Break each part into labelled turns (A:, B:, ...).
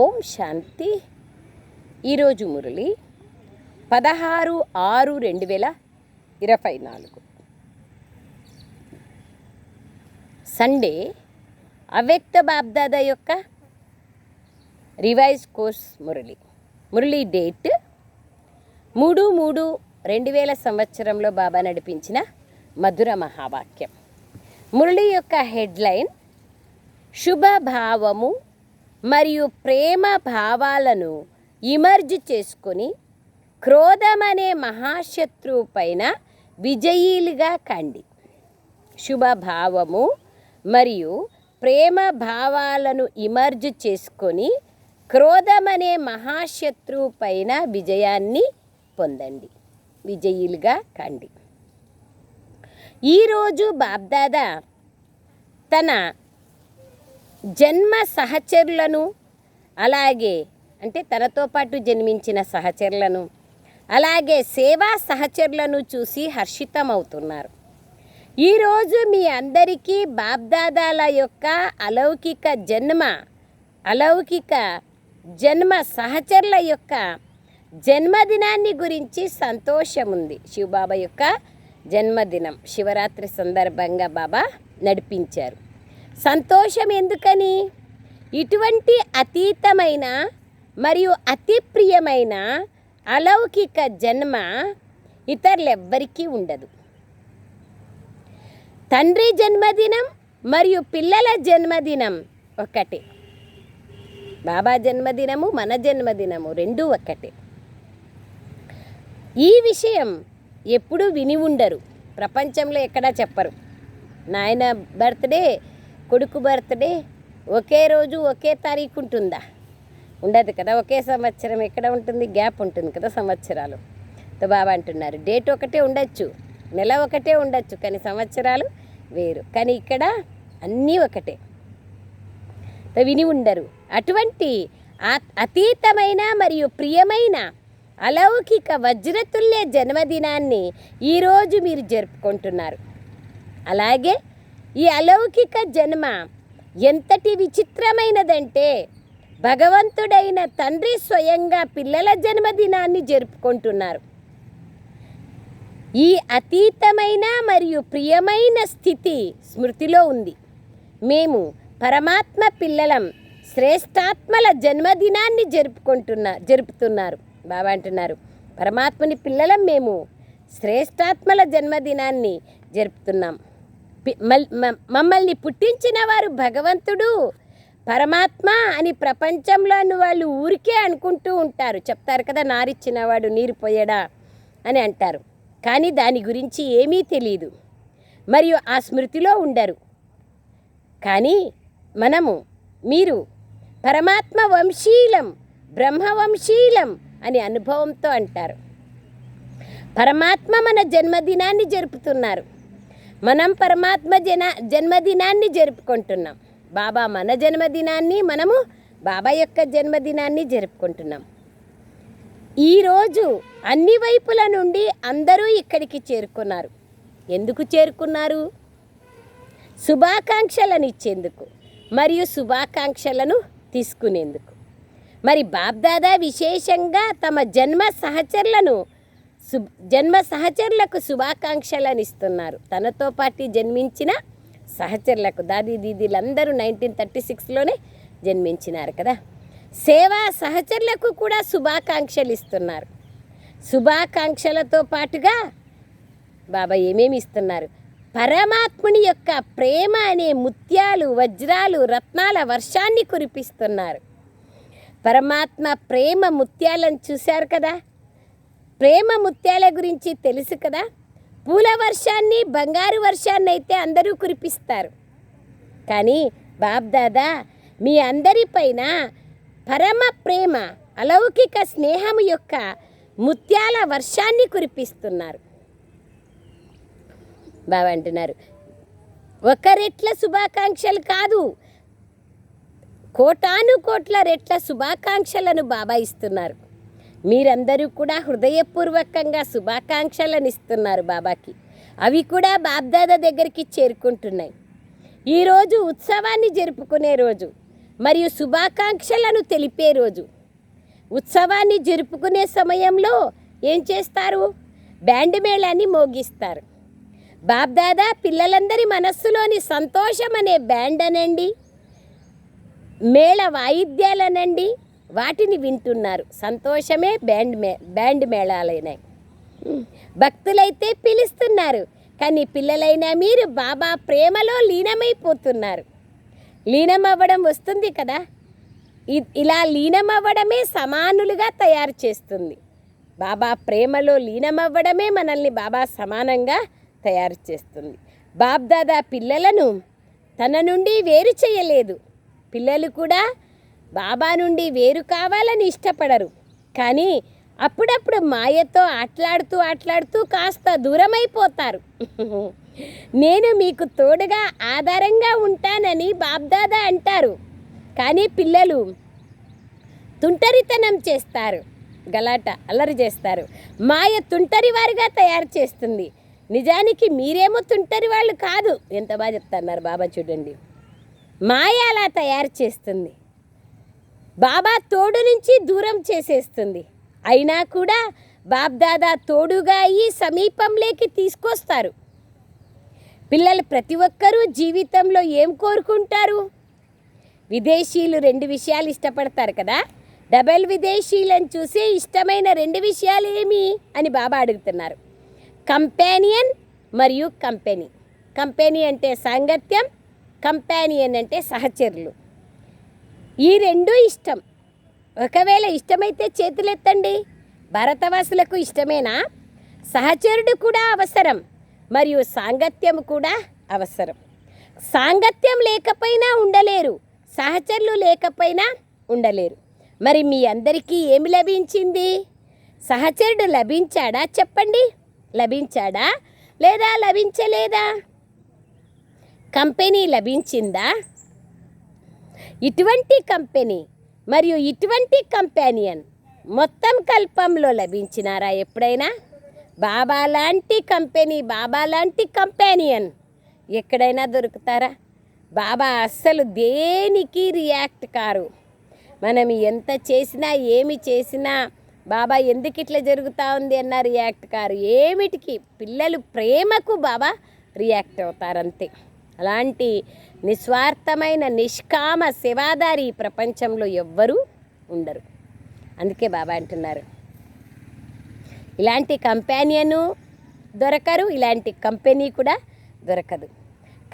A: ఓం శాంతి. ఈరోజు మురళి పదహారు ఆరు రెండు వేల ఇరవై నాలుగు. సండే అవ్యక్త బాబ్దాద యొక్క revise course murli. Murli date మూడు మూడు రెండు వేల సంవత్సరంలో బాబా నడిపించిన మధుర మహావాక్యం. మురళి యొక్క హెడ్లైన్ శుభభావము మరియు ప్రేమ భావాలను ఇమర్జ్ చేసుకొని క్రోధమనే మహాశత్రువు పైన విజయీలుగా కండి. శుభభావము మరియు ప్రేమ భావాలను ఇమర్జ్ చేసుకొని క్రోధమనే మహాశత్రువు పైన విజయాన్ని పొందండి. విజయీలుగా కండి. ఈరోజు బాబ్దాదా తన జన్మ సహచరులను అలాగే అంటే తనతో పాటు జన్మించిన సహచరులను అలాగే సేవా సహచరులను చూసి హర్షితమవుతున్నారు. ఈరోజు మీ అందరికీ బాబ్దాదాల యొక్క అలౌకిక జన్మ అలౌకిక జన్మ సహచరుల యొక్క జన్మదినాన్ని గురించి సంతోషం ఉంది శివబాబా యొక్క జన్మదినం శివరాత్రి సందర్భంగా బాబా నడిపించారు. సంతోషం ఎందుకని? ఇటువంటి అతీతమైన మరియు అతి ప్రియమైన అలౌకిక జన్మ ఇతరులెవ్వరికీ ఉండదు. తండ్రి జన్మదినం మరియు పిల్లల జన్మదినం ఒకటే. బాబా జన్మదినము మన జన్మదినము రెండూ ఒకటే. ఈ విషయం ఎప్పుడూ విని ఉండరు. ప్రపంచంలో ఎక్కడా చెప్పరు. నాయన బర్త్డే కొడుకు బర్త్డే ఒకే రోజు ఒకే తారీఖు ఉంటుందా? ఉండదు కదా. ఒకే సంవత్సరం ఎక్కడ ఉంటుంది? గ్యాప్ ఉంటుంది కదా సంవత్సరాలు. తో బాబా అంటున్నారు డేట్ ఒకటే ఉండొచ్చు నెల ఒకటే ఉండొచ్చు కానీ సంవత్సరాలు వేరు. కానీ ఇక్కడ అన్నీ ఒకటే. విని ఉండరు. అటువంటి అతీతమైన మరియు ప్రియమైన అలౌకిక వజ్రతుల్య జన్మదినాన్ని ఈరోజు మీరు జరుపుకుంటున్నారు. అలాగే ఈ అలౌకిక జన్మ ఎంతటి విచిత్రమైనదంటే భగవంతుడైన తండ్రి స్వయంగా పిల్లల జన్మదినాన్ని జరుపుకుంటున్నారు. ఈ అతీతమైన మరియు ప్రియమైన స్థితి స్మృతిలో ఉంది. మేము పరమాత్మ పిల్లలం శ్రేష్టాత్మల జన్మదినాన్ని జరుపుకుంటున్న జరుపుతున్నారు. బాబా అంటున్నారు పరమాత్మని పిల్లలం మేము శ్రేష్టాత్మల జన్మదినాన్ని జరుపుతున్నాం. మమ్మల్ని పుట్టించిన వారు భగవంతుడు పరమాత్మ అని ప్రపంచంలోని వాళ్ళు ఊరికే అనుకుంటూ ఉంటారు. చెప్తారు కదా నారిచ్చినవాడు నీరు పోయడా? అని అంటారు. కానీ దాని గురించి ఏమీ తెలియదు మరియు ఆ స్మృతిలో ఉండరు. కానీ మనము మీరు పరమాత్మ వంశీలం బ్రహ్మవంశీలం అని అనుభవంతో అంటారు. పరమాత్మ మన జన్మదినాన్ని జరుపుతున్నారు. మనం పరమాత్మ జన జన్మదినాన్ని జరుపుకుంటున్నాం. బాబా మన జన్మదినాన్ని మనము బాబా యొక్క జన్మదినాన్ని జరుపుకుంటున్నాం. ఈరోజు అన్ని వైపుల నుండి అందరూ ఇక్కడికి చేరుకున్నారు. ఎందుకు చేరుకున్నారు? శుభాకాంక్షలను ఇచ్చేందుకు మరియు శుభాకాంక్షలను తీసుకునేందుకు. మరి బాబ్దాదా విశేషంగా తమ జన్మ సహచరులను సు జన్మ సహచరులకు శుభాకాంక్షలను ఇస్తున్నారు తనతో పాటు జన్మించిన సహచరులకు దాది దీదీలందరూ నైన్టీన్ థర్టీ సిక్స్లోనే జన్మించినారు కదా. సేవా సహచరులకు కూడా శుభాకాంక్షలు ఇస్తున్నారు శుభాకాంక్షలతో పాటుగా బాబా ఏమేమి ఇస్తున్నారు? పరమాత్ముని యొక్క ప్రేమ అనే ముత్యాలు వజ్రాలు రత్నాల వర్షాన్ని కురిపిస్తున్నారు. పరమాత్మ ప్రేమ ముత్యాలను చూశారు కదా. ప్రేమ ముత్యాల గురించి తెలుసు కదా? పూల వర్షాన్ని బంగారు వర్షాన్ని అయితే అందరూ కురిపిస్తారు. కానీ బాబ్దాదా మీ అందరిపైన పరమ ప్రేమ అలౌకిక స్నేహం యొక్క ముత్యాల వర్షాన్ని కురిపిస్తున్నారు. బాబా అంటున్నారు ఒక రెట్ల శుభాకాంక్షలు కాదు కోటాను కోట్ల రెట్ల శుభాకాంక్షలను బాబా ఇస్తున్నారు. మీరందరూ కూడా హృదయపూర్వకంగా శుభాకాంక్షలను ఇస్తున్నారు బాబాకి. అవి కూడా బాబ్దాదా దగ్గరికి చేరుకుంటున్నాయి. ఈరోజు ఉత్సవాన్ని జరుపుకునే రోజు మరియు శుభాకాంక్షలను తెలిపే రోజు. ఉత్సవాన్ని జరుపుకునే సమయంలో ఏం చేస్తారు? బ్యాండ్ మేళాన్ని మోగిస్తారు. బాబ్దాదా పిల్లలందరి మనస్సులోని సంతోషం అనే బ్యాండ్ అనండి. మేళ వాయిద్యాలనండి. వాటిని వింటున్నారు. సంతోషమే బ్యాండ్ మే బ్యాండ్ మేళాలైనాయి భక్తులైతే పిలుస్తున్నారు. కానీ పిల్లలైనా మీరు బాబా ప్రేమలో లీనమైపోతున్నారు. లీనమవ్వడం వస్తుంది కదా? ఇ- ఇలా లీనమవ్వడమే సమానులుగా తయారు చేస్తుంది. బాబా ప్రేమలో లీనమవ్వడమే మనల్ని బాబా సమానంగా తయారు చేస్తుంది. బాబ్దాదా పిల్లలను తన నుండి వేరు చేయలేదు. పిల్లలు కూడా బాబా నుండి వేరు కావాలని ఇష్టపడరు. కానీ అప్పుడప్పుడు మాయతో ఆటలాడుతూ ఆటలాడుతూ కాస్త దూరమైపోతారు. నేను మీకు తోడుగా ఆధారంగా ఉంటానని బాబ్దాదా అంటారు. కానీ పిల్లలు తుంటరితనం చేస్తారు. గలాట అల్లరి చేస్తారు. మాయ తుంటరి వారిగా తయారు చేస్తుంది. నిజానికి మీరేమో తుంటరి వాళ్ళు కాదు. ఎంత బాగా చెప్తున్నారు బాబా చూడండి. మాయ అలా తయారు చేస్తుంది. బాబా తోడు నుంచి దూరం చేసేస్తుంది. అయినా కూడా బాబ్దాదా తోడుగా ఈ సమీపంలోకి తీసుకొస్తారు. పిల్లలు ప్రతి ఒక్కరూ జీవితంలో ఏం కోరుకుంటారు? విదేశీయులు రెండు విషయాలు ఇష్టపడతారు కదా? డబల్ విదేశీయులను చూసి ఇష్టమైన రెండు విషయాలు ఏమి అని బాబా అడుగుతున్నారు. కంపానియన్ మరియు కంపెనీ. కంపెనీ అంటే సాంగత్యం కంపానియన్ అంటే సహచరులు. ఈ రెండు ఇష్టం. ఒకవేళ ఇష్టమైతే చేతులెత్తండి. భారతవాసులకు ఇష్టమేనా? సహచరుడు కూడా అవసరం. మరియు సాంగత్యం కూడా అవసరం. సాంగత్యం లేకపోయినా ఉండలేరు. సహచరులు లేకపోయినా ఉండలేరు. మరి మీ అందరికీ ఏమి లభించింది? సహచరుడు లభించాడా చెప్పండి. లభించాడా లేదా లభించలేదా? కంపెనీ లభించిందా? ఇటువంటి కంపెనీ మరియు ఇటువంటి కంపానియన్ మొత్తం కల్పంలో లభించినారా ఎప్పుడైనా? బాబా లాంటి కంపెనీ బాబా లాంటి కంపానియన్ ఎక్కడైనా దొరుకుతారా? బాబా అస్సలు దేనికి రియాక్ట్ కారు? మనం ఎంత చేసినా ఏమి చేసినా బాబా ఎందుకు ఇట్లా జరుగుతూ ఉంది అన్న రియాక్ట్ కారు? ఏమిటికి? పిల్లలు ప్రేమకు బాబా రియాక్ట్ అవుతారంతే. అలాంటి నిస్వార్థమైన నిష్కామ సేవాదారి ప్రపంచంలో ఎవ్వరూ ఉండరు. అందుకే బాబా అంటున్నారు. ఇలాంటి కంపానియను దొరకరు ఇలాంటి కంపెనీ కూడా దొరకదు.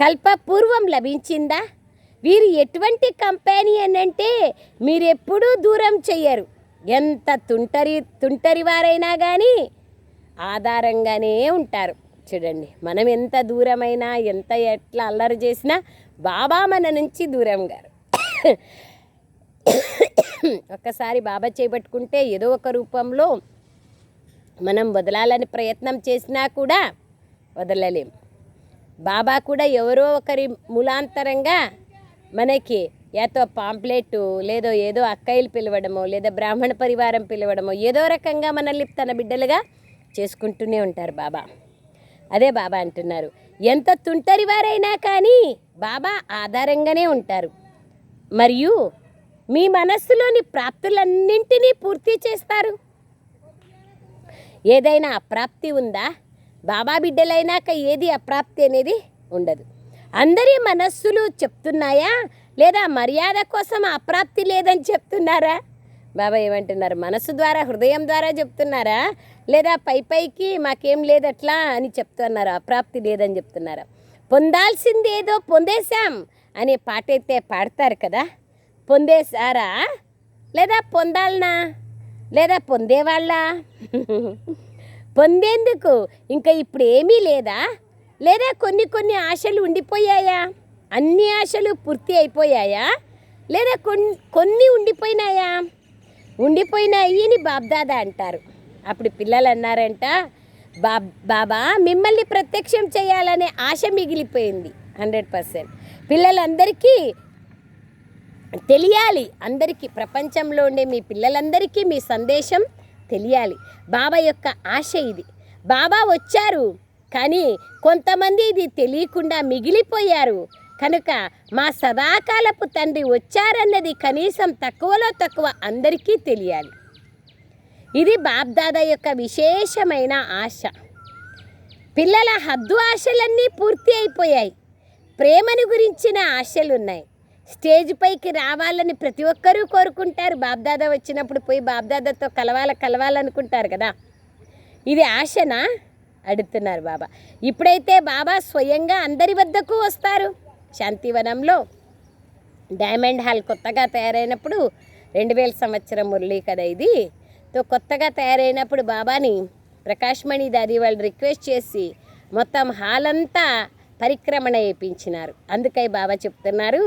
A: కల్పపూర్వం లభించిందా? వీరు ఎటువంటి కంపెనీ అంటే మీరు ఎప్పుడూ దూరం చెయ్యరు. ఎంత తుంటరి తుంటరి వారైనా కానీ ఆధారంగానే ఉంటారు. చూడండి మనం ఎంత దూరమైనా ఎంత ఎట్లా అల్లరి చేసినా బాబా మన నుంచి దూరం గారు. ఒక్కసారి బాబా చేపట్టుకుంటే ఏదో ఒక రూపంలో మనం వదలాలని ప్రయత్నం చేసినా కూడా వదలలేం. బాబా కూడా ఎవరో ఒకరి మూలాంతరంగా మనకి ఏతో పాంప్లెట్ లేదో ఏదో అక్కయ్యలు పిలవడమో లేదా బ్రాహ్మణ పరివారం పిలవడమో ఏదో రకంగా మనల్ని తన బిడ్డలుగా చేసుకుంటూనే ఉంటారు బాబా. అదే బాబా అంటున్నారు. ఎంత తుంటరి వారైనా కానీ బాబా ఆధారంగానే ఉంటారు. మరియు మీ మనస్సులోని ప్రాప్తులన్నింటినీ పూర్తి చేస్తారు. ఏదైనా అప్రాప్తి ఉందా? బాబా బిడ్డలైనాక ఏది అప్రాప్తి అనేది ఉండదు. అందరి మనస్సులు చెప్తున్నాయా? లేదా మర్యాద కోసం అప్రాప్తి లేదని చెప్తున్నారా? బాబా ఏమంటున్నారు? మనసు ద్వారా హృదయం ద్వారా చెప్తున్నారా? లేదా పై పైకి మాకేం లేదట్లా అని చెప్తున్నారా? అప్రాప్తి లేదని చెప్తున్నారా? పొందాల్సింది ఏదో పొందేశాం అనే పాట అయితే పాడతారు కదా? పొందేశారా? లేదా పొందాలనా? లేదా పొందేవాళ్ళ? పొందేందుకు? ఇంకా ఇప్పుడు ఏమీ లేదా? లేదా కొన్ని కొన్ని ఆశలు ఉండిపోయాయా? అన్ని ఆశలు పూర్తి అయిపోయాయా? లేదా కొన్ని కొన్ని ఉండిపోయినాయా? ఉండిపోయినాయి అని బాబ్దాదా అంటారు. అప్పుడు పిల్లలు అన్నారంట బాబ్ బాబా మిమ్మల్ని ప్రత్యక్షం చేయాలనే ఆశ మిగిలిపోయింది. Hundred percent. పిల్లలందరికీ తెలియాలి. అందరికీ ప్రపంచంలో ఉండే మీ పిల్లలందరికీ మీ సందేశం తెలియాలి. బాబా యొక్క ఆశ ఇది. బాబా వచ్చారు కానీ కొంతమంది ఇది తెలియకుండా మిగిలిపోయారు. కనుక మా సదాకాలపు తండ్రి వచ్చారన్నది కనీసం తక్కువలో తక్కువ అందరికీ తెలియాలి. ఇది బాబ్దాదా యొక్క విశేషమైన ఆశ. పిల్లల హద్దు ఆశలన్నీ పూర్తి అయిపోయాయి. ప్రేమను గురించిన ఆశలున్నాయి. స్టేజ్ పైకి రావాలని ప్రతి ఒక్కరూ కోరుకుంటారు. బాబ్దాద వచ్చినప్పుడు పోయి బాబ్దాదతో కలవాల కలవాలనుకుంటారు కదా. ఇది ఆశనా? అడుగుతున్నారు బాబా. ఇప్పుడైతే బాబా స్వయంగా అందరి వద్దకు వస్తారు. శాంతివనంలో డైమండ్ హాల్ కొత్తగా తయారైనప్పుడు రెండు వేల సంవత్సరం మురళి కదా ఇది. తో కొత్తగా తయారైనప్పుడు బాబాని ప్రకాశ్మణి దారి వాళ్ళు రిక్వెస్ట్ చేసి మొత్తం హాల్ అంతా పరిక్రమణ వేయించినారు అందుకై బాబా చెప్తున్నారు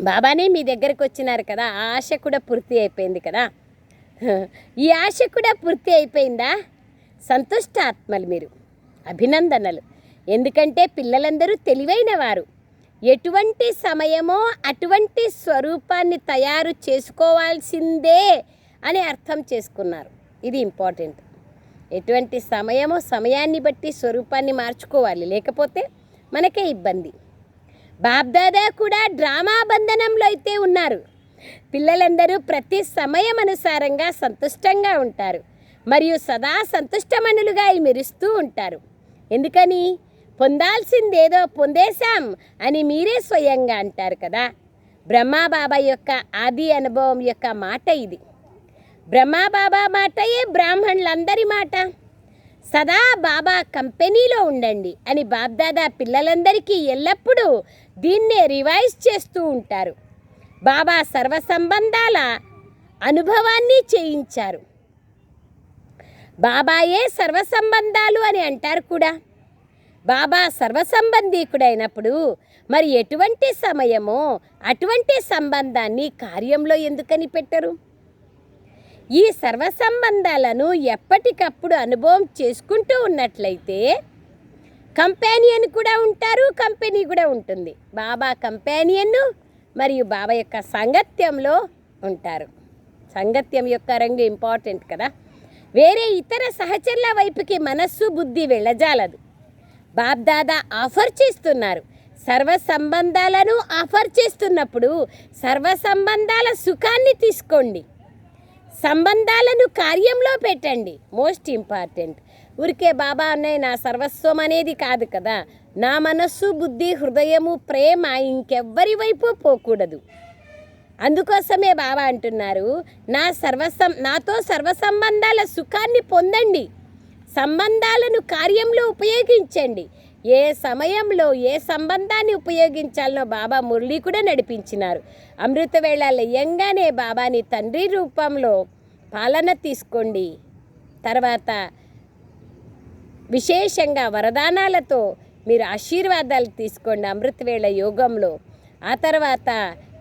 A: బాబానే మీ దగ్గరకు వచ్చినారు కదా ఆ ఆశ కూడా పూర్తి అయిపోయింది కదా. ఈ ఆశ కూడా పూర్తి అయిపోయిందా? సంతుష్ట ఆత్మలు మీరు అభినందనలు. ఎందుకంటే పిల్లలందరూ తెలివైన వారు ఎటువంటి సమయమో అటువంటి స్వరూపాన్ని తయారు చేసుకోవాల్సిందే అని అర్థం చేసుకున్నారు. ఇది ఇంపార్టెంట్. ఎటువంటి సమయమో సమయాన్ని బట్టి స్వరూపాన్ని మార్చుకోవాలి. లేకపోతే మనకే ఇబ్బంది. బాబ్దాదా కూడా డ్రామా బంధనంలో అయితే ఉన్నారు. పిల్లలందరూ ప్రతి సమయం అనుసారంగా సంతుష్టంగా ఉంటారు. మరియు సదా సంతుష్టమనులుగా మెరుస్తూ ఉంటారు. ఎందుకని? పొందాల్సిందేదో పొందేశాం అని మీరే స్వయంగా అంటారు కదా. బ్రహ్మాబాబా యొక్క ఆది అనుభవం యొక్క మాట ఇది. బ్రహ్మాబాబా మాటయే బ్రాహ్మణులందరి మాట. సదా బాబా కంపెనీలో ఉండండి అని బాబ్దాదా పిల్లలందరికీ ఎల్లప్పుడూ దీన్నే రివైజ్ చేస్తూ ఉంటారు. బాబా సర్వ సంబంధాల అనుభవాన్ని చేయించారు. బాబాయే సర్వ సంబంధాలు అని అంటారు కూడా. బాబా సర్వసంబంధీకుడైనప్పుడు మరి ఎటువంటి సమయమో అటువంటి సంబంధాన్ని కార్యంలో ఎందుకని పెట్టరు? ఈ సర్వసంబంధాలను ఎప్పటికప్పుడు అనుభవం చేసుకుంటూ ఉన్నట్లయితే కంపానియన్ కూడా ఉంటారు కంపెనీ కూడా ఉంటుంది. బాబా కంపానియన్ మరియు బాబా యొక్క సంగత్యంలో ఉంటారు. సంగత్యం యొక్క రంగు ఇంపార్టెంట్ కదా. వేరే ఇతర సహచరుల వైపుకి మనస్సు బుద్ధి వెళ్ళజాలదు. బాబ్దాదా ఆఫర్ చేస్తున్నారు. సర్వ సంబంధాలను ఆఫర్ చేస్తున్నప్పుడు సర్వ సంబంధాల సుఖాన్ని తీసుకోండి. సంబంధాలను కార్యంలో పెట్టండి. Most important. ఊరికే బాబా అన్నయ్య నా సర్వస్వం అనేది కాదు కదా. నా మనస్సు బుద్ధి హృదయము ప్రేమ ఇంకెవ్వరి వైపు పోకూడదు. అందుకోసమే బాబా అంటున్నారు నా సర్వసం నాతో సర్వ సంబంధాల సుఖాన్ని పొందండి. సంబంధాలను కార్యంలో ఉపయోగించండి. ఏ సమయంలో ఏ సంబంధాన్ని ఉపయోగించాలనో బాబా మురళి కూడా నడిపించినారు. అమృతవేళ లయంగానే బాబాని తండ్రి రూపంలో పాలన తీసుకోండి. తర్వాత విశేషంగా వరదానాలతో మీరు ఆశీర్వాదాలు తీసుకోండి అమృతవేళ యోగంలో. ఆ తర్వాత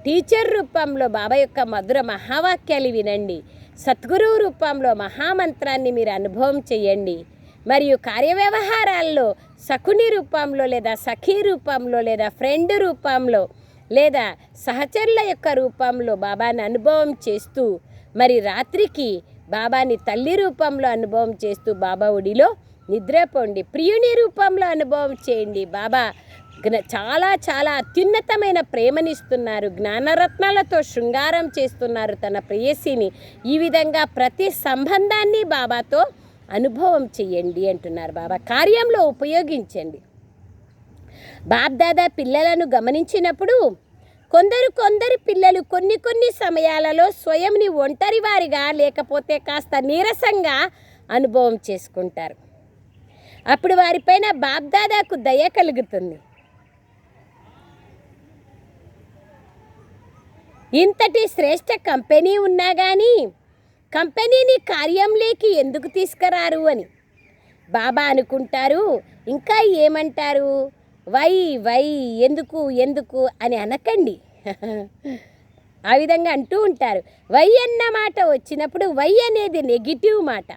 A: టీచర్ రూపంలో బాబా యొక్క మధుర మహావాక్యాలు వినండి. సద్గురు రూపంలో మహామంత్రాన్ని మీరు అనుభవం చేయండి. మరియు కార్యవ్యవహారాల్లో సకుని రూపంలో లేదా సఖీ రూపంలో లేదా ఫ్రెండ్ రూపంలో లేదా సహచరుల యొక్క రూపంలో బాబాని అనుభవం చేస్తూ మరి రాత్రికి బాబాని తల్లి రూపంలో అనుభవం చేస్తూ బాబా ఒడిలో నిద్రపోండి ప్రియుని రూపంలో అనుభవం చేయండి. బాబా చాలా చాలా అత్యున్నతమైన ప్రేమనిస్తున్నారు. జ్ఞానరత్నాలతో శృంగారం చేస్తున్నారు తన ప్రేయసిని. ఈ విధంగా ప్రతి సంబంధాన్ని బాబాతో అనుభవం చెయ్యండి అంటున్నారు బాబా. కార్యంలో ఉపయోగించండి. బాబ్దాదా పిల్లలను గమనించినప్పుడు కొందరు కొందరు పిల్లలు కొన్ని కొన్ని సమయాలలో స్వయంని ఒంటరివారిగా లేకపోతే కాస్త నీరసంగా అనుభవం చేసుకుంటారు. అప్పుడు వారిపైన బాబ్దాదాకు దయ కలుగుతుంది. ఇంతటి శ్రేష్ట కంపెనీ ఉన్నా కానీ కంపెనీని కార్యంలోకి ఎందుకు తీసుకురారు అని. బాబా అనుకుంటారు ఇంకా ఏమంటారు? వై వై ఎందుకు ఎందుకు అని అనకండి. ఆ విధంగా అంటూ ఉంటారు. వై అన్న మాట వచ్చినప్పుడు వై అనేది నెగిటివ్ మాట.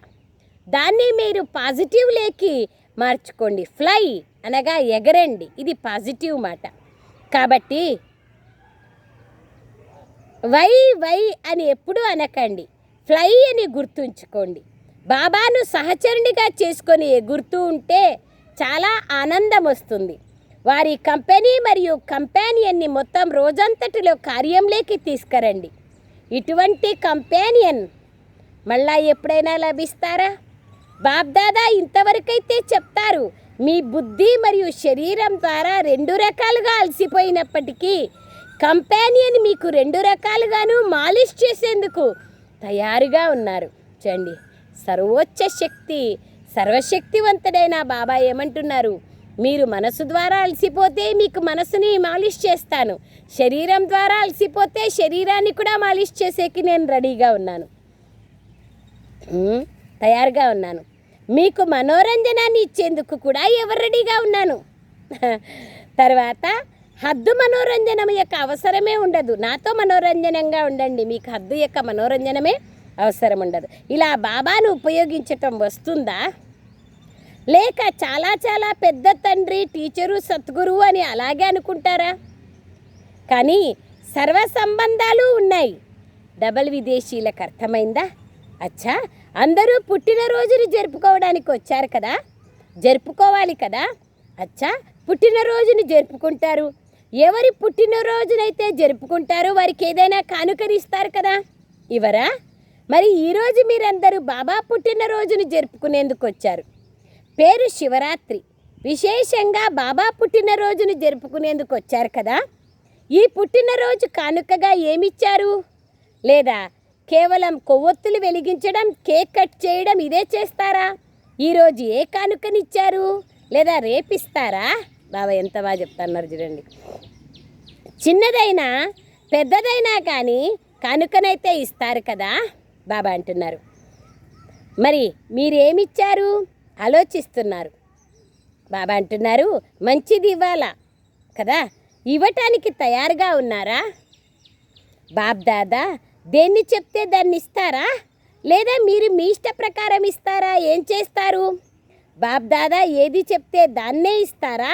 A: దాన్ని మీరు పాజిటివ్ లేకి మార్చుకోండి. ఫ్లై అనగా ఎగరండి. ఇది పాజిటివ్ మాట. కాబట్టి వై వై అని ఎప్పుడూ అనకండి. ఫ్లై అని గుర్తుంచుకోండి. బాబాను సహచరునిగా చేసుకొని ఎగురుతూ ఉంటే చాలా ఆనందం వస్తుంది. వారి కంపెనీ మరియు కంపానియన్ని మొత్తం రోజంతటిలో కార్యంలోకి తీసుకురండి. ఇటువంటి కంపానియన్ మళ్ళా ఎప్పుడైనా లభిస్తారా? బాబ్దాదా ఇంతవరకైతే చెప్తారు మీ బుద్ధి మరియు శరీరం ద్వారా రెండు రకాలుగా అలసిపోయినప్పటికీ కంపానియన్ మీకు రెండు రకాలుగాను మాలిష్ చేసేందుకు తయారుగా ఉన్నారు. చూడండి. సర్వోచ్చ శక్తి సర్వశక్తివంతుడైన బాబా ఏమంటున్నారు? మీరు మనసు ద్వారా అలసిపోతే మీకు మనసుని మాలిష్ చేస్తాను. శరీరం ద్వారా అలసిపోతే శరీరాన్ని కూడా మాలిష్ చేసేకి నేను రెడీగా ఉన్నాను. తయారుగా ఉన్నాను. మీకు మనోరంజనాన్ని ఇచ్చేందుకు కూడా ఎవరు రెడీగా ఉన్నాను? తర్వాత హద్దు మనోరంజనం యొక్క అవసరమే ఉండదు. నాతో మనోరంజనంగా ఉండండి. మీకు హద్దు యొక్క మనోరంజనమే అవసరం ఉండదు. ఇలా బాబాను ఉపయోగించటం వస్తుందా? లేక చాలా చాలా పెద్ద తండ్రి టీచరు సద్గురువు అని అలాగే అనుకుంటారా? కానీ సర్వ సంబంధాలు ఉన్నాయి. డబల్ విదేశీలకు అర్థమైందా? అచ్చా! అందరూ పుట్టినరోజుని జరుపుకోవడానికి వచ్చారు కదా? జరుపుకోవాలి కదా? అచ్చా! పుట్టినరోజుని జరుపుకుంటారు. ఎవరి పుట్టినరోజునైతే జరుపుకుంటారో వారికి ఏదైనా కానుకనిస్తారు కదా? ఇవరా? మరి ఈరోజు మీరందరూ బాబా పుట్టినరోజును జరుపుకునేందుకు వచ్చారు. పేరు శివరాత్రి. విశేషంగా బాబా పుట్టినరోజును జరుపుకునేందుకు వచ్చారు కదా? ఈ పుట్టినరోజు కానుకగా ఏమిచ్చారు? లేదా కేవలం కొవ్వొత్తులు వెలిగించడం కేక్ కట్ చేయడం ఇదే చేస్తారా? ఈరోజు ఏ కానుకనిచ్చారు? లేదా రేపిస్తారా? బాబా ఎంత బాగా చెప్తున్నారు చూడండి. చిన్నదైనా పెద్దదైనా కానీ కనుకనైతే ఇస్తారు కదా బాబా అంటున్నారు. మరి మీరేమిచ్చారు? ఆలోచిస్తున్నారు. బాబా అంటున్నారు మంచిది ఇవ్వాలా కదా? ఇవ్వటానికి తయారుగా ఉన్నారా? బాబ్ దాదా దేన్ని చెప్తే దాన్ని ఇస్తారా? లేదా మీరు మీ ఇష్ట ప్రకారం ఇస్తారా? ఏం చేస్తారు? బాబ్ దాదా ఏది చెప్తే దాన్నే ఇస్తారా?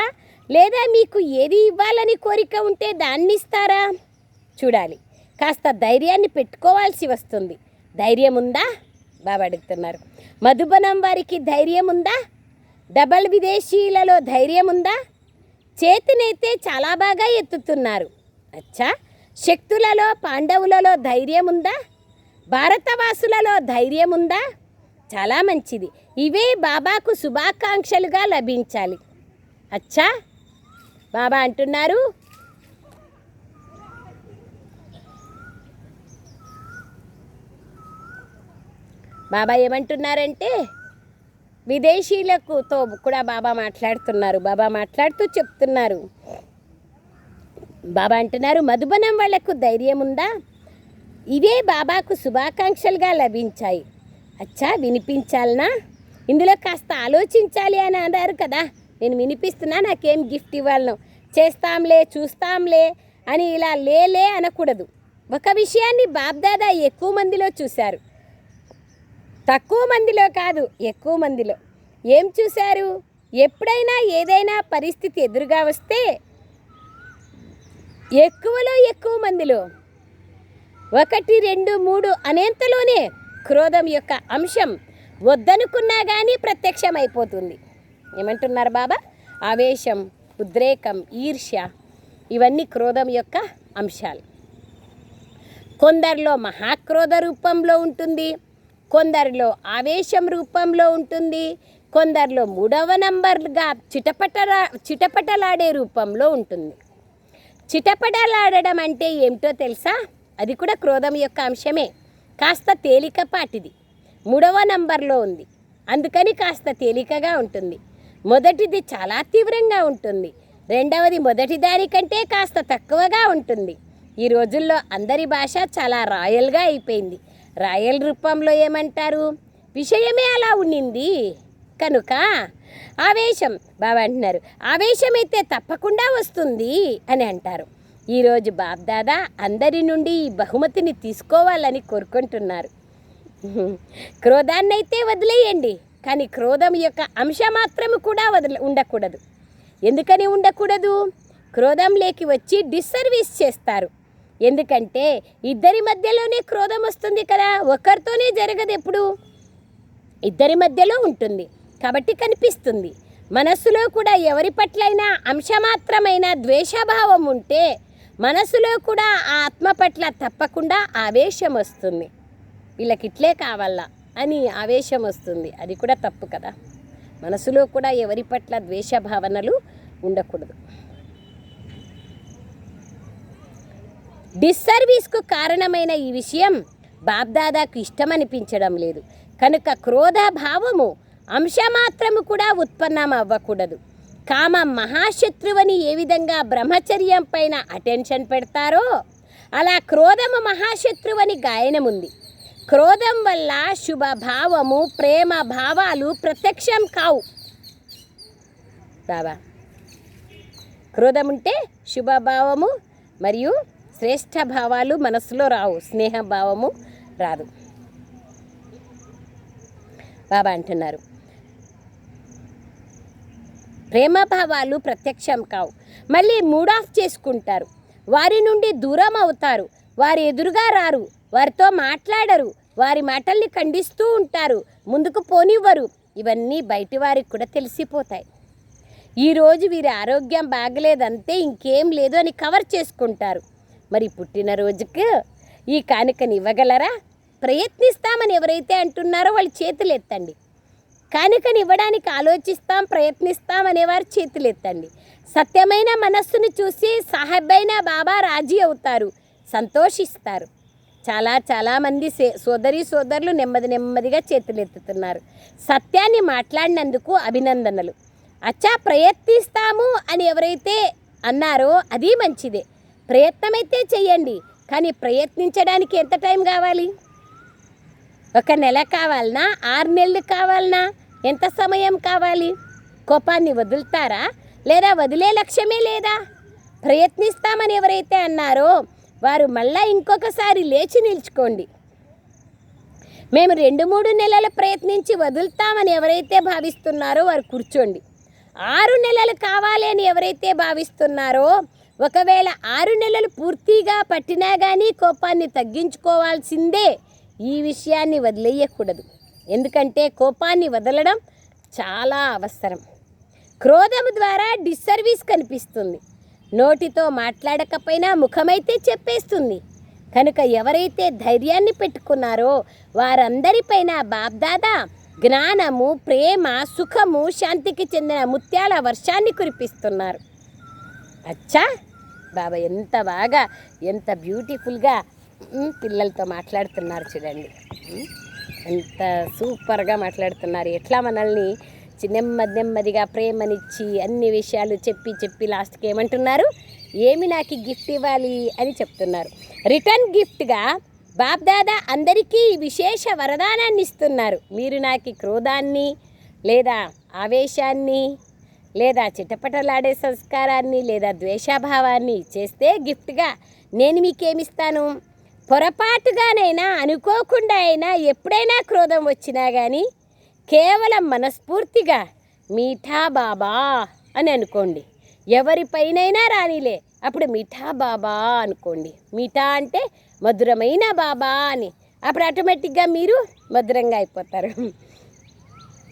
A: లేదా మీకు ఏది ఇవ్వాలని కోరిక ఉంటే దాన్ని ఇస్తారా? చూడాలి. కాస్త ధైర్యాన్ని పెట్టుకోవాల్సి వస్తుంది. ధైర్యం ఉందా? బాబా అడుగుతున్నారు. మధుబనం వారికి ధైర్యం ఉందా? డబల్ విదేశీయులలో ధైర్యం ఉందా? చేతినైతే చాలా బాగా ఎత్తుతున్నారు. అచ్చా! శక్తులలో పాండవులలో ధైర్యం ఉందా? భారతవాసులలో ధైర్యం ఉందా? చాలా మంచిది. ఇవే బాబాకు శుభాకాంక్షలుగా లభించాలి. అచ్చా! బాబా అంటున్నారు. బాబా ఏమంటున్నారంటే విదేశీలకుతో కూడా బాబా మాట్లాడుతున్నారు. బాబా మాట్లాడుతూ చెప్తున్నారు. బాబా అంటున్నారు మధుబనం వాళ్ళకు ధైర్యం ఉందా? ఇవే బాబాకు శుభాకాంక్షలుగా లభించాయి. అచ్చా వినిపించాలనా? ఇందులో కాస్త ఆలోచించాలి అని అన్నారు కదా. నేను వినిపిస్తున్నా నాకేం గిఫ్ట్ ఇవ్వాలను. చేస్తాంలే చూస్తాంలే అని ఇలా లేలే అనకూడదు. ఒక విషయాన్ని బాబ్దాదా ఎక్కువ మందిలో చూశారు. తక్కువ మందిలో కాదు ఎక్కువ మందిలో. ఏం చూశారు? ఎప్పుడైనా ఏదైనా పరిస్థితి ఎదురుగా వస్తే ఎక్కువలో ఎక్కువ మందిలో. ఒకటి రెండు మూడు అనేంతలోనే క్రోధం యొక్క అంశం వద్దనుకున్నా కానీ ప్రత్యక్షమైపోతుంది. ఏమంటున్నారు బాబా? ఆవేశం ఉద్రేకం ఈర్ష్య ఇవన్నీ క్రోధం యొక్క అంశాలు. కొందరిలో మహాక్రోధ రూపంలో ఉంటుంది కొందరిలో ఆవేశం రూపంలో ఉంటుంది కొందరిలో మూడవ నంబర్గా చిటపటలా చిటపటలాడే రూపంలో ఉంటుంది. చిటపటలాడడం అంటే ఏమిటో తెలుసా? అది కూడా క్రోధం యొక్క అంశమే. కాస్త తేలికపాటిది. మూడవ నంబర్లో ఉంది. అందుకని కాస్త తేలికగా ఉంటుంది. మొదటిది చాలా తీవ్రంగా ఉంటుంది. రెండవది మొదటి దానికంటే కాస్త తక్కువగా ఉంటుంది. ఈ రోజుల్లో అందరి భాష చాలా రాయల్గా అయిపోయింది. రాయల్ రూపంలో ఏమంటారు? విషయమే అలా ఉండింది కనుక ఆవేశం బాబా అంటున్నారు. ఆవేశమైతే తప్పకుండా వస్తుంది అని అంటారు. ఈరోజు బాబ్దాదా అందరి నుండి ఈ బహుమతిని తీసుకోవాలని కోరుకుంటున్నారు. క్రోధాన్ని అయితే వదిలేయండి. కానీ క్రోధం యొక్క అంశ మాత్రము కూడా వదిల ఉండకూడదు. ఎందుకని ఉండకూడదు? క్రోధం లేకి వచ్చి డిస్సర్వీస్ చేస్తారు. ఎందుకంటే ఇద్దరి మధ్యలోనే క్రోధం వస్తుంది కదా ఒకరితోనే జరగదు ఎప్పుడు? ఇద్దరి మధ్యలో ఉంటుంది కాబట్టి కనిపిస్తుంది. మనస్సులో కూడా ఎవరి పట్లైనా అంశమాత్రమైన ద్వేషభావం ఉంటే మనసులో కూడా ఆ ఆత్మ పట్ల తప్పకుండా ఆవేశం వస్తుంది. వీళ్ళకి ఇట్లే కావాలా? అని ఆవేశం వస్తుంది. అది కూడా తప్పు కదా. మనసులో కూడా ఎవరి పట్ల ద్వేష భావనలు ఉండకూడదు. డిస్సర్వీస్కు కారణమైన ఈ విషయం బాబ్దాదాకు ఇష్టమనిపించడం లేదు. కనుక క్రోధ భావము అంశమాత్రము కూడా ఉత్పన్నం అవ్వకూడదు కామ మహాశత్రువని ఏ విధంగా బ్రహ్మచర్యం పైన అటెన్షన్ పెడతారో అలా క్రోధము మహాశత్రువని గాయనముంది. క్రోధం వల్ల శుభ భావము ప్రేమ భావాలు ప్రత్యక్షం కావు. బాబా. క్రోధం ఉంటే శుభభావము మరియు శ్రేష్ఠ భావాలు మనసులో రావు స్నేహ భావము రాదు. బాబా అంటున్నారు. ప్రేమ భావాలు ప్రత్యక్షం కావు. మళ్ళీ మూడ్ ఆఫ్ చేసుకుంటారు. వారి నుండి దూరం అవుతారు. వారి ఎదురుగా రారు. వారితో మాట్లాడరు. వారి మాటల్ని ఖండిస్తూ ఉంటారు. ముందుకు పోనివ్వరు. ఇవన్నీ బయటి వారికి కూడా తెలిసిపోతాయి. ఈరోజు వీరి ఆరోగ్యం బాగలేదంతే ఇంకేం లేదు అని కవర్ చేసుకుంటారు. మరి పుట్టినరోజుకు ఈ కానుకని ఇవ్వగలరా? ప్రయత్నిస్తామని ఎవరైతే అంటున్నారో వాళ్ళు చేతులు ఎత్తండి. కానుకని ఇవ్వడానికి ఆలోచిస్తాం ప్రయత్నిస్తాం అనేవారు చేతులు ఎత్తండి. సత్యమైన మనస్సును చూసి సాహెబైన బాబా రాజీ అవుతారు. సంతోషిస్తారు. చాలా చాలామంది సే సోదరి సోదరులు నెమ్మది నెమ్మదిగా చేతులెత్తుతున్నారు సత్యాన్ని మాట్లాడినందుకు అభినందనలు. అచ్చా ప్రయత్నిస్తాము అని ఎవరైతే అన్నారో అది మంచిదే. ప్రయత్నమైతే చెయ్యండి కానీ ప్రయత్నించడానికి ఎంత టైం కావాలి? ఒక నెల కావాలనా? ఆరు నెలలు కావాలనా? ఎంత సమయం కావాలి? కోపాన్ని వదులుతారా? లేదా వదిలే లక్ష్యమే లేదా? ప్రయత్నిస్తామని ఎవరైతే అన్నారో వారు మళ్ళా ఇంకొకసారి లేచి నిల్చుకోండి. మేము రెండు మూడు నెలలు ప్రయత్నించి వదులుతామని ఎవరైతే భావిస్తున్నారో వారు కూర్చోండి. ఆరు నెలలు కావాలి అని ఎవరైతే భావిస్తున్నారో ఒకవేళ ఆరు నెలలు పూర్తిగా పట్టినా కానీ కోపాన్ని తగ్గించుకోవాల్సిందే. ఈ విషయాన్ని వదిలేయకూడదు. ఎందుకంటే కోపాన్ని వదలడం చాలా అవసరం. క్రోధం ద్వారా డిస్సర్వీస్ కనిపిస్తుంది. నోటితో మాట్లాడకపోయినా ముఖమైతే చెప్పేస్తుంది. కనుక ఎవరైతే ధైర్యాన్ని పెట్టుకున్నారో వారందరిపైన బాబ్దాదా జ్ఞానము ప్రేమ సుఖము శాంతికి చెందిన ముత్యాల వర్షాన్ని కురిపిస్తున్నారు. అచ్చా! బాబా ఎంత బాగా ఎంత బ్యూటిఫుల్గా పిల్లలతో మాట్లాడుతున్నారు చూడండి. ఎంత సూపర్గా మాట్లాడుతున్నారు. ఎట్లా మనల్ని ఇచ్చి నెమ్మది నెమ్మదిగా ప్రేమనిచ్చి అన్ని విషయాలు చెప్పి చెప్పి లాస్ట్కి ఏమంటున్నారు? ఏమి నాకు గిఫ్ట్ ఇవ్వాలి అని చెప్తున్నారు. రిటర్న్ గిఫ్ట్గా బాబ్దాదా అందరికీ విశేష వరదానాన్ని ఇస్తున్నారు. మీరు నాకు క్రోధాన్ని లేదా ఆవేశాన్ని లేదా చిటపటలాడే సంస్కారాన్ని లేదా ద్వేషాభావాన్ని చేస్తే గిఫ్ట్గా నేను మీకేమిస్తాను? పొరపాటుగానైనా అనుకోకుండా అయినా ఎప్పుడైనా క్రోధం వచ్చినా కానీ కేవలం మనస్ఫూర్తిగా మీఠా బాబా అని అనుకోండి. ఎవరిపైనైనా రానిలే అప్పుడు మీఠా బాబా అనుకోండి. మీఠా అంటే మధురమైన బాబా అని. అప్పుడు ఆటోమేటిక్గా మీరు మధురంగా అయిపోతారు.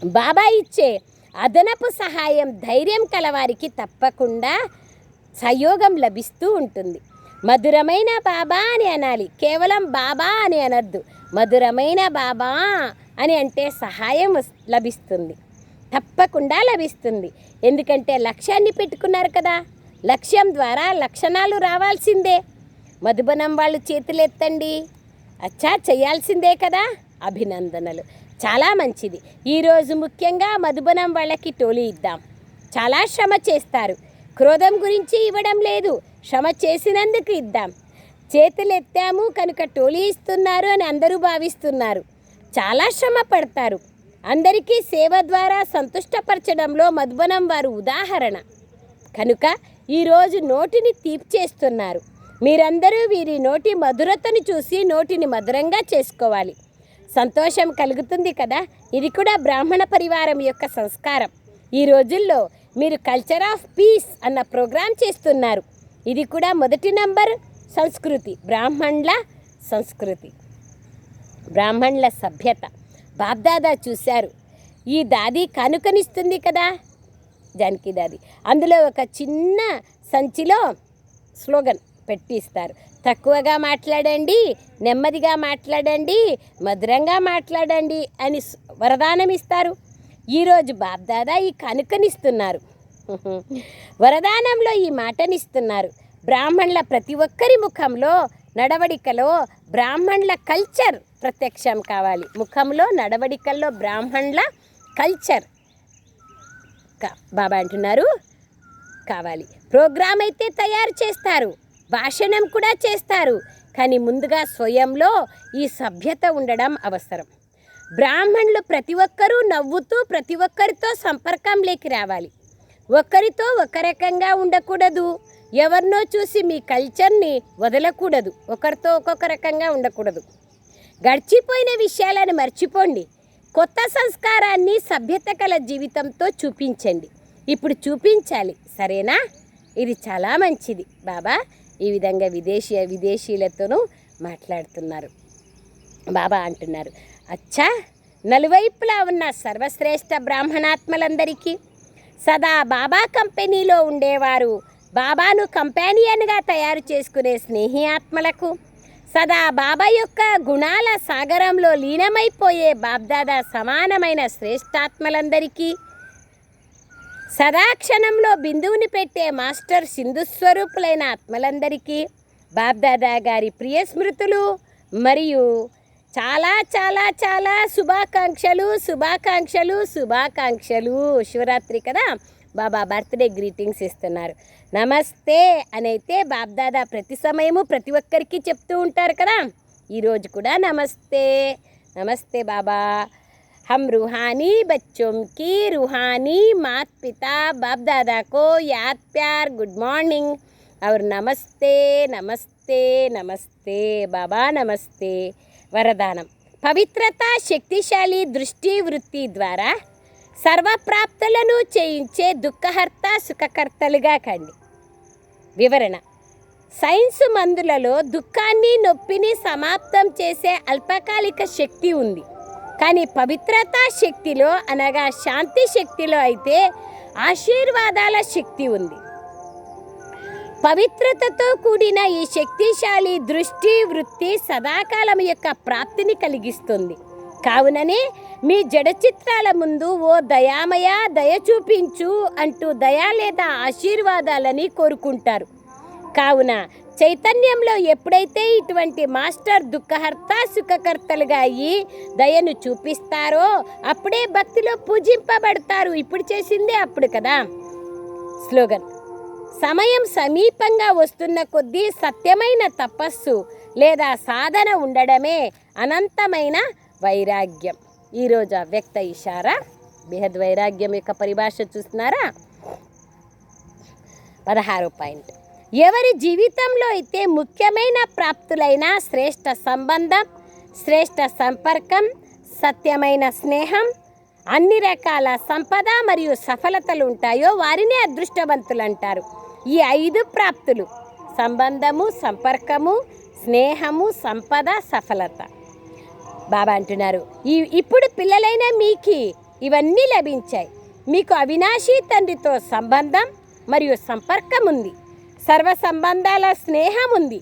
A: బాబా ఇచ్చే అదనపు సహాయం ధైర్యం కలవారికి తప్పకుండా సయోగం లభిస్తూ ఉంటుంది. మధురమైన బాబా అని అనాలి. కేవలం బాబా అని అనద్దు. మధురమైన బాబా అని అంటే సహాయం వస్- లభిస్తుంది. తప్పకుండా లభిస్తుంది. ఎందుకంటే లక్ష్యాన్ని పెట్టుకున్నారు కదా. లక్ష్యం ద్వారా లక్షణాలు రావాల్సిందే. మధుబనం వాళ్ళు చేతులెత్తండి అచ్చా చేయాల్సిందే కదా. అభినందనలు. చాలా మంచిది. ఈరోజు ముఖ్యంగా మధుబనం వాళ్ళకి టోలీ ఇద్దాం. చాలా శ్రమ చేస్తారు. క్రోధం గురించి ఇవ్వడం లేదు. శ్రమ చేసినందుకు ఇద్దాం. చేతులు ఎత్తాము కనుక టోలీ ఇస్తున్నారు అని అందరూ భావిస్తున్నారు. చాలా శ్రమ పడతారు. అందరికీ సేవ ద్వారా సంతుష్టపరచడంలో మధుబనం వారు ఉదాహరణ. కనుక ఈరోజు నోటిని తీపి చేస్తున్నారు. మీరందరూ వీరి నోటి మధురతను చూసి నోటిని మధురంగా చేసుకోవాలి. సంతోషం కలుగుతుంది కదా? ఇది కూడా బ్రాహ్మణ పరివారం యొక్క సంస్కారం. ఈ రోజుల్లో మీరు కల్చర్ ఆఫ్ పీస్ అన్న ప్రోగ్రాం చేస్తున్నారు. ఇది కూడా మొదటి నంబర్. సంస్కృతి బ్రాహ్మణుల సంస్కృతి. బ్రాహ్మణుల సభ్యత. బాబ్దాదా చూశారు. ఈ దాది కనుకనిస్తుంది కదా? జానకిదాది అందులో ఒక చిన్న సంచిలో స్లోగన్ పెట్టిస్తారు. తక్కువగా మాట్లాడండి నెమ్మదిగా మాట్లాడండి మధురంగా మాట్లాడండి అని వరదానం ఇస్తారు. ఈరోజు బాబ్దాదా ఈ కనుకనిస్తున్నారు. వరదానంలో ఈ మాటనిస్తున్నారు. బ్రాహ్మణుల ప్రతి ఒక్కరి ముఖంలో నడవడికలో బ్రాహ్మణుల కల్చర్ ప్రత్యక్షం కావాలి. ముఖంలో నడవడికల్లో బ్రాహ్మణుల కల్చర్ కా- బాబా అంటున్నారు. కావాలి. ప్రోగ్రామ్ అయితే తయారు చేస్తారు. భాషణం కూడా చేస్తారు. కానీ ముందుగా స్వయంలో ఈ సభ్యత ఉండడం అవసరం. బ్రాహ్మణులు ప్రతి ఒక్కరూ నవ్వుతూ ప్రతి ఒక్కరితో సంపర్కంలోకి రావాలి. ఒకరితో ఒక రకంగా ఉండకూడదు. ఎవరినో చూసి మీ కల్చర్ని వదలకూడదు. ఒకరితో ఒక్కొక్క రకంగా ఉండకూడదు. గడిచిపోయిన విషయాలను మర్చిపోండి. కొత్త సంస్కారాన్ని సభ్యత కల జీవితంతో చూపించండి. ఇప్పుడు చూపించాలి. సరేనా? ఇది చాలా మంచిది. బాబా ఈ విధంగా విదేశీ విదేశీయులతోనూ మాట్లాడుతున్నారు. బాబా అంటున్నారు. అచ్చా! నలువైపులా ఉన్న సర్వశ్రేష్ఠ బ్రాహ్మణాత్మలందరికీ సదా బాబా కంపెనీలో ఉండేవారు బాబాను కంపానియన్గా తయారు చేసుకునే స్నేహి ఆత్మలకు సదా బాబా యొక్క గుణాల సాగరంలో లీనమైపోయే బాబ్దాదా సమానమైన శ్రేష్ఠాత్మలందరికీ సదాక్షణంలో బిందువుని పెట్టే మాస్టర్ సింధు స్వరూపులైన ఆత్మలందరికీ బాబ్దాదా గారి ప్రియ స్మృతులు మరియు చాలా చాలా చాలా శుభాకాంక్షలు శుభాకాంక్షలు శుభాకాంక్షలు. శివరాత్రి కదా? బాబా బర్త్డే గ్రీటింగ్స్ ఇస్తున్నారు. నమస్తే అని అయితే బాబ్దాదా ప్రతి సమయము ప్రతి ఒక్కరికి చెప్తూ ఉంటారు కదా ఈరోజు కూడా నమస్తే నమస్తే బాబా हम रूहानी बच्चों की रूहानी मात पिता बाप दादा को याद प्यार गुड मॉर्निंग और नमस्ते नमस्ते नमस्ते बाबा नमस्ते వరదానం పవిత్రత శక్తిశాలి దృష్టి వృత్తి ద్వారా సర్వప్రాప్తులను చేయించే దుఃఖహర్త సుఖకర్తలుగా కండి వివరణ. సైన్స్ మందులలో దుఃఖాన్ని నొప్పిని సమాప్తం చేసే అల్పకాలిక శక్తి ఉంది. కానీ పవిత్రతా శక్తిలో అనగా శాంతి శక్తిలో అయితే ఆశీర్వాదాల శక్తి ఉంది. పవిత్రతతో కూడిన ఈ శక్తిశాలి దృష్టి వృత్తి సదాకాలం యొక్క ప్రాప్తిని కలిగిస్తుంది. కావుననే మీ జడ చిత్రాల ముందు ఓ దయామయ దయ చూపించు అంటూ దయా లేదా ఆశీర్వాదాలని కోరుకుంటారు. కావున చైతన్యంలో ఎప్పుడైతే ఇటువంటి మాస్టర్ దుఃఖహర్త సుఖకర్తలుగా అయ్యి దయను చూపిస్తారో అప్పుడే భక్తిలో పూజింపబడతారు. ఇప్పుడు చేసిందే అప్పుడు కదా? స్లోగన్. సమయం సమీపంగా వస్తున్న కొద్దీ సత్యమైన తపస్సు లేదా సాధన ఉండడమే అనంతమైన వైరాగ్యం. ఈరోజు అవ్యక్త ఇషారా? బేహద్ వైరాగ్యం యొక్క పరిభాష చూస్తున్నారా? పదహారు పాయింట్. ఎవరి జీవితంలో అయితే ముఖ్యమైన ప్రాప్తులైన శ్రేష్ట సంబంధం శ్రేష్ట సంపర్కం సత్యమైన స్నేహం అన్ని రకాల సంపద మరియు సఫలతలు ఉంటాయో వారిని అదృష్టవంతులు అంటారు. ఈ ఐదు ప్రాప్తులు సంబంధము సంపర్కము స్నేహము సంపద సఫలత. బాబా అంటున్నారు. ఈ ఇప్పుడు పిల్లలైన మీకి ఇవన్నీ లభించాయి. మీకు అవినాశీ తండ్రితో సంబంధం మరియు సంపర్కం ఉంది. సర్వ సంబంధాల స్నేహం ఉంది.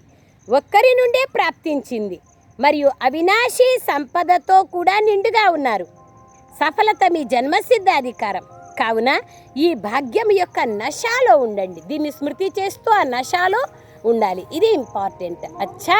A: ఒక్కరి నుండే ప్రాప్తించింది. మరియు అవినాశీ సంపదతో కూడా నిండుగా ఉన్నారు. సఫలత మీ జన్మసిద్ధ అధికారం కావున ఈ భాగ్యం యొక్క నశాలో ఉండండి. దీన్ని స్మృతి చేస్తూ ఆ నషాలో ఉండాలి. ఇది ఇంపార్టెంట్. అచ్చా!